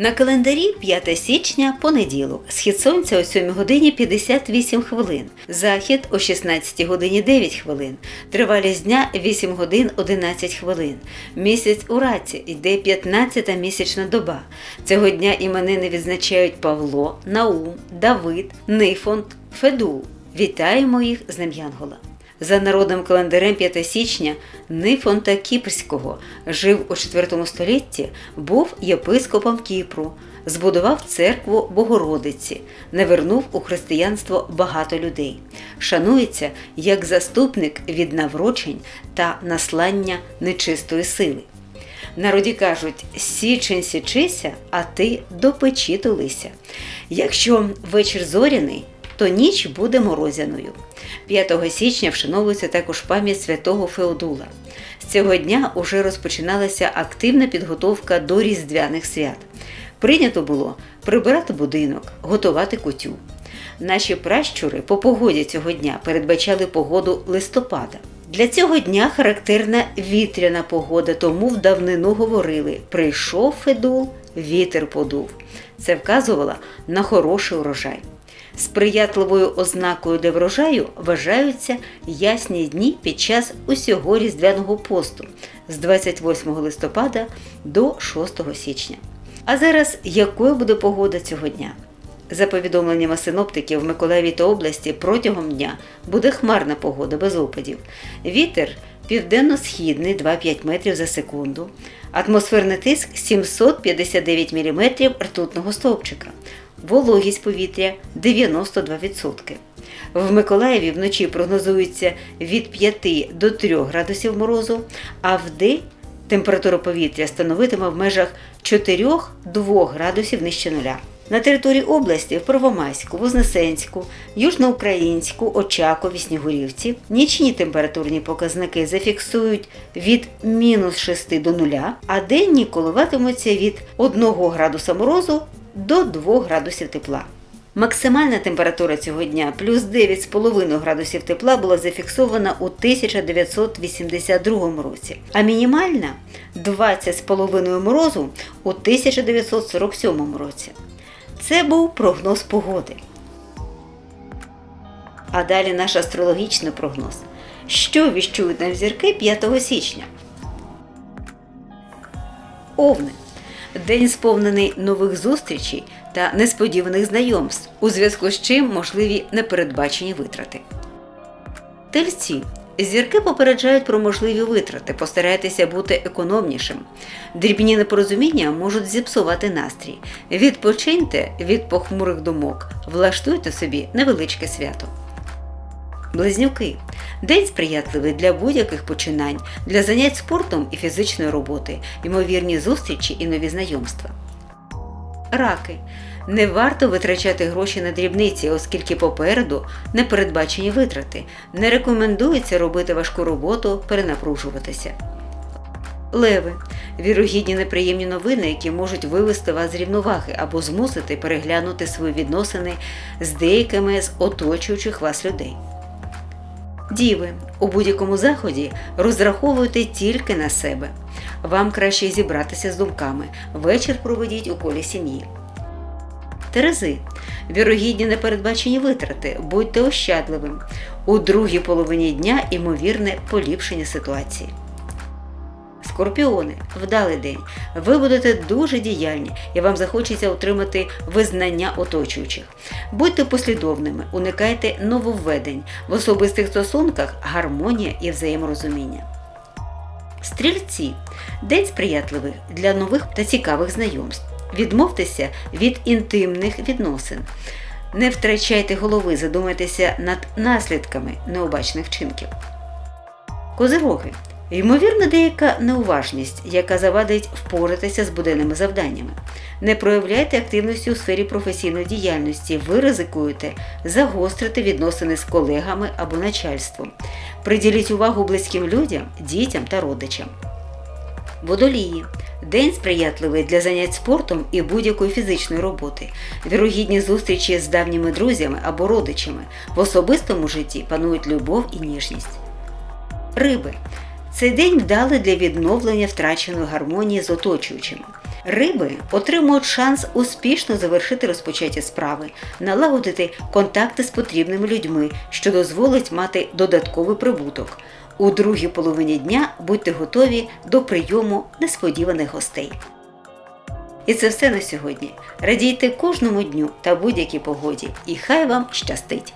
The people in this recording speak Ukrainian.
На календарі 5 січня понеділок. Схід сонця о 7 годині 58 хвилин. Захід о 16 годині 9 хвилин. Тривалість дня 8 годин 11 хвилин. Місяць у раці йде 15-та місячна доба. Цього дня іменини відзначають Павло, Наум, Давид, Нифонт, Федул. Вітаємо їх з Днем Янгола. За народним календарем 5 січня Нифонта Кіпрського жив у IV столітті, був єпископом Кіпру, збудував церкву Богородиці, не вернув у християнство багато людей. Шанується як заступник від наврочень та наслання нечистої сили. Народі кажуть, січень січися, а ти до печі тулися. Якщо вечір зоряний, то ніч буде морозяною. 5 січня вшановується також пам'ять святого Феодула. З цього дня уже розпочиналася активна підготовка до різдвяних свят. Прийнято було прибирати будинок, готувати кутю. Наші пращури по погоді цього дня передбачали погоду листопада. Для цього дня характерна вітряна погода, тому в давнину говорили: прийшов Федул, вітер подув. Це вказувало на хороший урожай. Сприятливою ознакою для врожаю вважаються ясні дні під час усього різдвяного посту з 28 листопада до 6 січня. А зараз якою буде погода цього дня? За повідомленнями синоптиків в Миколаєві та області протягом дня буде хмарна погода без опадів. Вітер південно-східний 2-5 метрів за секунду, атмосферний тиск 759 мм ртутного стовпчика, вологість повітря 92%. В Миколаєві вночі прогнозується від 5 до 3 градусів морозу, а вдень температура повітря становитиме в межах 4-2 градусів нижче нуля. На території області в Первомайську, Вознесенську, Южноукраїнську, Очакові, Снігурівці нічні температурні показники зафіксують від мінус 6 до 0, а денні коливатимуться від 1 градуса морозу до 2 градусів тепла. Максимальна температура цього дня плюс 9,5 градусів тепла була зафіксована у 1982 році, а мінімальна 20,5 морозу у 1947 році. Це був прогноз погоди. А далі наш астрологічний прогноз. Що віщують нам зірки 5 січня? Овни. День сповнений нових зустрічей та несподіваних знайомств, у зв'язку з чим можливі непередбачені витрати. Тельці. Зірки попереджають про можливі витрати, постарайтеся бути економнішим. Дрібні непорозуміння можуть зіпсувати настрій. Відпочиньте від похмурих думок, влаштуйте собі невеличке свято. Близнюки. День сприятливий для будь-яких починань, для занять спортом і фізичної роботи, ймовірні зустрічі і нові знайомства. Раки. Не варто витрачати гроші на дрібниці, оскільки попереду непередбачені витрати. Не рекомендується робити важку роботу, перенапружуватися. Леви. Вірогідні неприємні новини, які можуть вивести вас з рівноваги або змусити переглянути свої відносини з деякими з оточуючих вас людей. Діви, у будь-якому заході розраховуйте тільки на себе. Вам краще зібратися з думками. Вечір проведіть у колі сім'ї. Терези. Вірогідні непередбачені витрати. Будьте ощадливим. У другій половині дня ймовірне поліпшення ситуації. Скорпіони, вдалий день. Ви будете дуже діяльні і вам захочеться отримати визнання оточуючих. Будьте послідовними, уникайте нововведень. В особистих стосунках гармонія і взаєморозуміння. Стрільці день сприятливий для нових та цікавих знайомств. Відмовтеся від інтимних відносин. Не втрачайте голови, задумайтеся над наслідками необачних вчинків. Козироги. Ймовірно, деяка неуважність, яка завадить впоратися з буденними завданнями. Не проявляйте активності у сфері професійної діяльності, ви ризикуєте загострити відносини з колегами або начальством. Приділіть увагу близьким людям, дітям та родичам. Водолії. День сприятливий для занять спортом і будь-якої фізичної роботи. Вірогідні зустрічі з давніми друзями або родичами. В особистому житті панують любов і ніжність. Риби. Цей день вдалий для відновлення втраченої гармонії з оточуючими. Риби отримують шанс успішно завершити розпочаті справи, налагодити контакти з потрібними людьми, що дозволить мати додатковий прибуток. У другій половині дня будьте готові до прийому несподіваних гостей. І це все на сьогодні. Радійте кожному дню та будь-якій погоді, і хай вам щастить!